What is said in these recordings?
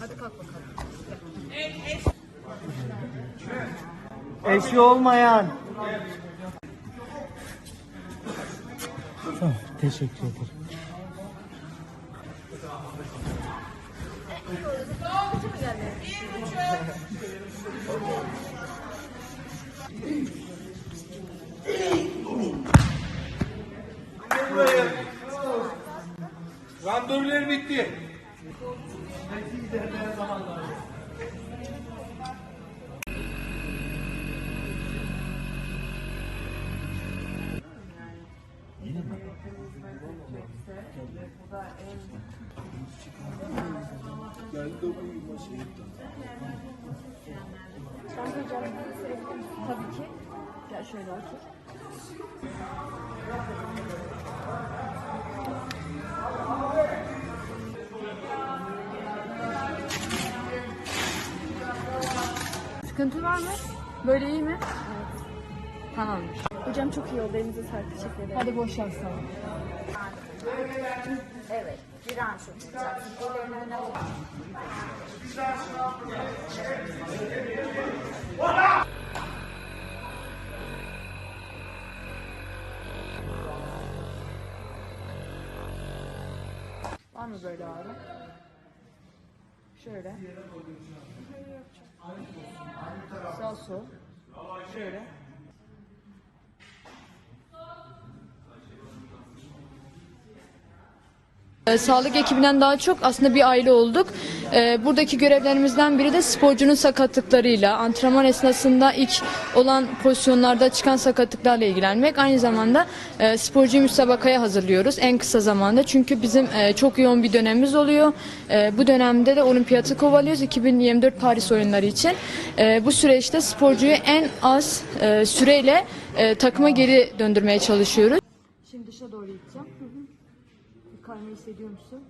Hadi kalk bakalım. Eşi olmayan. Tamam, teşekkür ederim. Randevular bitti. Tabii ki. Gel şöyle otur. Sıkıntı var mı? Böyle iyi mi? Evet. Tamamdır. Hocam çok iyi oldu. Elinize sağlık. Teşekkür ederim. Hadi boş sana. Evet, yapacaksın. Ellerini öne al. Var mı böyle ağrı? Şöyle. Sağ sol. Şöyle. Sağlık ekibinden daha çok aslında bir aile olduk. Ee, Buradaki görevlerimizden biri de sporcunun sakatlıklarıyla, antrenman esnasında ilk olan pozisyonlarda çıkan sakatlıklarla ilgilenmek. Aynı zamanda e, sporcuyu müsabakaya hazırlıyoruz en kısa zamanda. Çünkü bizim e, çok yoğun bir dönemimiz oluyor. E, Bu dönemde de olimpiyatı kovalıyoruz 2024 Paris oyunları için. Bu süreçte sporcuyu en az süreyle takıma geri döndürmeye çalışıyoruz. Şimdi dışa doğru gideceğim. Kayma hissediyor musun?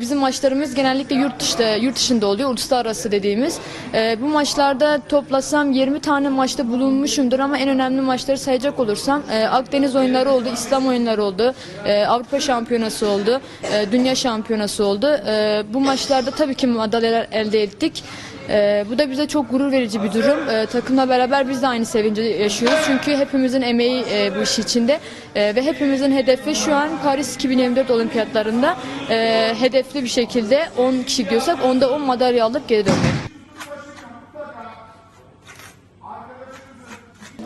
Bizim maçlarımız genellikle yurt dışında, yurt dışında oluyor, uluslararası dediğimiz. Ee, bu maçlarda toplasam 20 tane maçta bulunmuşumdur ama en önemli maçları sayacak olursam e, Akdeniz oyunları oldu, İslam oyunları oldu, e, Avrupa şampiyonası oldu, e, Dünya şampiyonası oldu. E, bu maçlarda tabii ki madalyalar elde ettik. E, bu da bize çok gurur verici bir durum. E, takımla beraber biz de aynı sevinci yaşıyoruz. Çünkü hepimizin emeği e, bu iş içinde E, ve hepimizin hedefi şu an Paris 2024 olimpiyatlarında e, hedefli bir şekilde 10 kişi gidiyorsak onda 10 madalya alıp geri dönmek.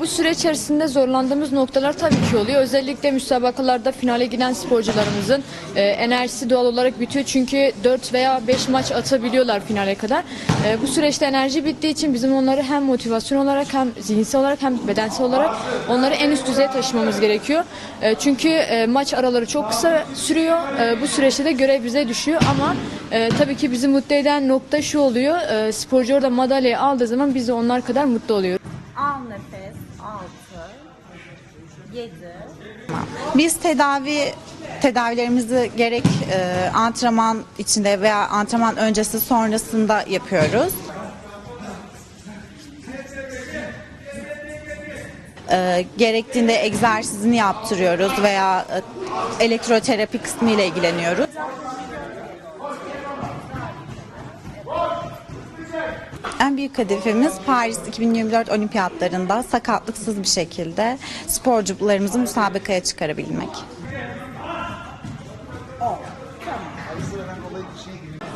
Bu süre içerisinde zorlandığımız noktalar tabii ki oluyor. Özellikle müsabakalarda finale giden sporcularımızın e, enerjisi doğal olarak bitiyor. Çünkü 4 veya 5 maç atabiliyorlar finale kadar. E, bu süreçte enerji bittiği için bizim onları hem motivasyon olarak hem zihinsel olarak hem bedensel olarak onları en üst düzeye taşımamız gerekiyor. E, çünkü e, maç araları çok kısa sürüyor. E, bu süreçte de görev bize düşüyor ama e, tabii ki bizi mutlu eden nokta şu oluyor. E, sporcu orada madalyayı aldığı zaman biz de onlar kadar mutlu oluyoruz. 7, Biz tedavi tedavilerimizi gerek e, antrenman içinde veya antrenman öncesi sonrasında yapıyoruz. E, gerektiğinde egzersizini yaptırıyoruz veya e, elektroterapi kısmı ile ilgileniyoruz. En büyük hedefimiz Paris 2024 olimpiyatlarında sakatlıksız bir şekilde sporcularımızı müsabakaya çıkarabilmek.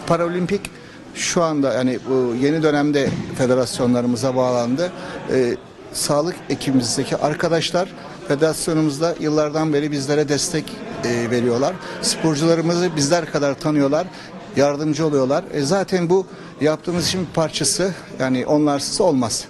Paralimpik şu anda yani bu yeni dönemde federasyonlarımıza bağlandı. Ee, sağlık ekibimizdeki arkadaşlar federasyonumuzda yıllardan beri bizlere destek e, veriyorlar. Sporcularımızı bizler kadar tanıyorlar, yardımcı oluyorlar. E, zaten bu yaptığımız işin parçası. Yani onlarsız olmaz.